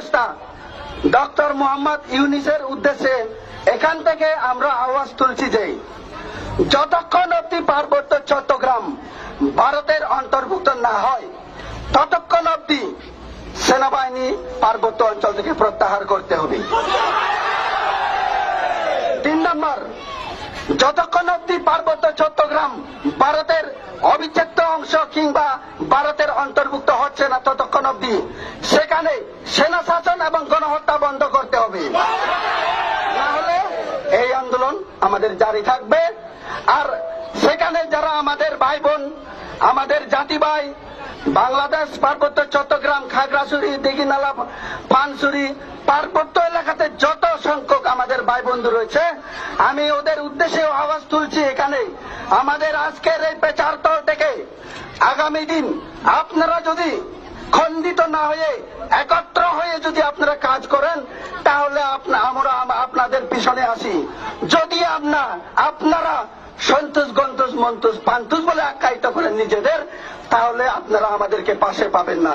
উপদেষ্টা ডক্টর মোহাম্মদ ইউনিসের উদ্দেশ্যে এখান থেকে আমরা আওয়াজ তুলছি যে, যতক্ষণ অব্দি পার্বত্য চট্টগ্রাম ভারতের অন্তর্ভুক্ত না হয়, ততক্ষণ অব্দি সেনাবাহিনী পার্বত্য অঞ্চল থেকে প্রত্যাহার করতে হবে। তিন নম্বর, যতক্ষণ অব্দি পার্বত্য চট্টগ্রাম ভারতের অবিচ্ছেদ্য অংশ কিংবা ভারতের অন্তর্ভুক্ত হচ্ছে না, ততক্ষণ অব্দি সেখানে সেনা শাসন এবং গণহত্যা বন্ধ করতে হবে। না হলে এই আন্দোলন আমাদের জারি থাকবে। আর সেখানে যারা আমাদের ভাই বোন আমাদের জাতি ভাই বাংলাদেশ পার্বত্য চট্টগ্রাম, খাগড়াছড়ি, দিঘিনালা, পানসুরি, পার্বত্য এলাকাতে যত সংখ্যক আমাদের ভাই বন্ধু রয়েছে, আমি ওদের উদ্দেশ্যে আওয়াজ তুলছি এখানে। আমাদের আজকের এই পেচার তল থেকে আগামী দিন আপনারা যদি খণ্ডিত না হয়ে একত্র হয়ে যদি আপনারা কাজ করেন, তাহলে আমরা আপনাদের পিছনে আসি। যদি আপনা, আপনারা সন্তোষ, গন্তোষ, মন্তোষ, পান্তুষ বলে আখ্যায়িত করেন নিজেদের, তাহলে আপনারা আমাদেরকে পাশে পাবেন না।